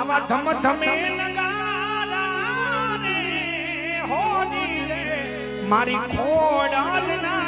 આવા ધમ ધમે નગારા રે હોજી રે મારી ખોડાલના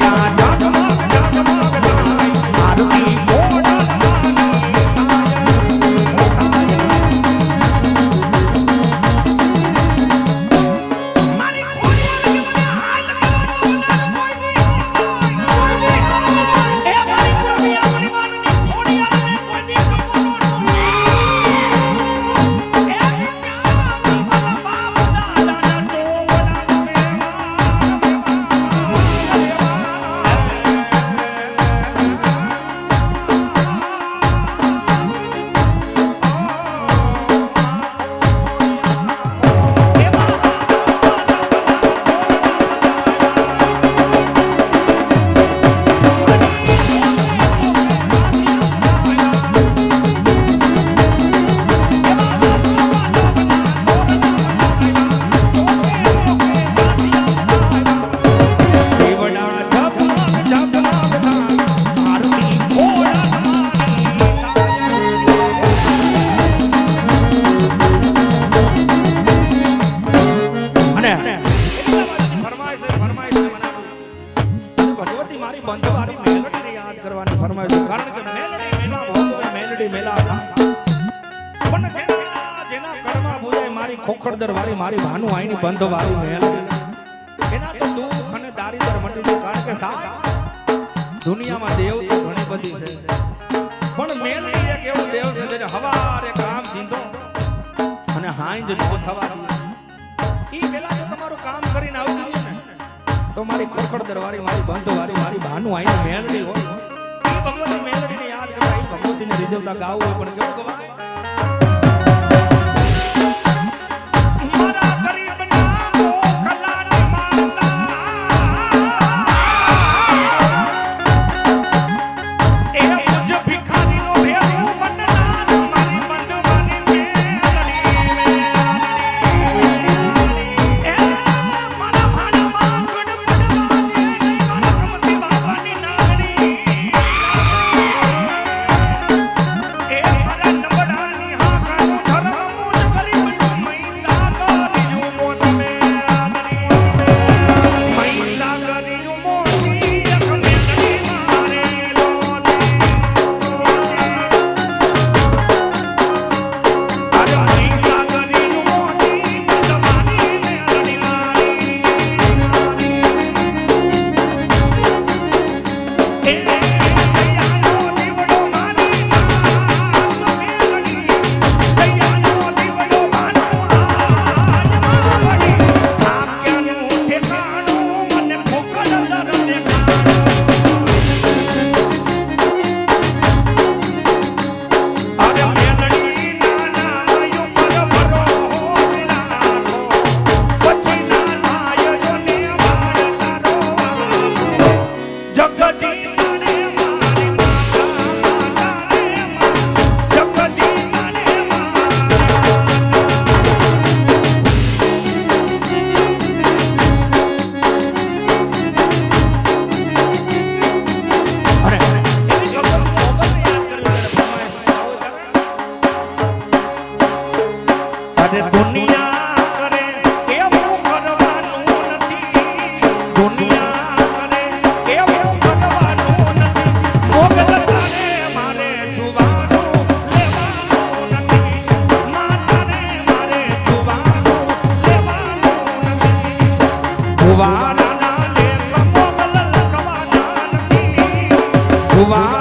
કે યાદ કરવાની ફરમાઈશ. કારણ કે મેલડી મેલા ભોગવે, મેલડી મેલા. પણ જેના જેના કડમાં બુજાય મારી ખોખડદર વાળી મારી ભાનુ આઈની બંધ વાળી મેલડી એના તો દુઃખ અને દારિદ્ર મટી કારણ કે સા દુનિયામાં દેવ તો ઘણી બધી છે પણ મેલડી એક એવો દેવ છે જે હવારે કામ જીંદો અને હાંજ નો થવા ઈ પેલા જો તમારું કામ કરીને આવતી તો મારી ખોખડ દરવારી મારી બંધ વાળી મારી ભાનુ આઈની મેલડી હોય. ભગવતી મેલડીને યાદ કરવા ઈ ભગવતીને રીઝવતા ગાવું હોય, પણ કેવું ગવાય 出发。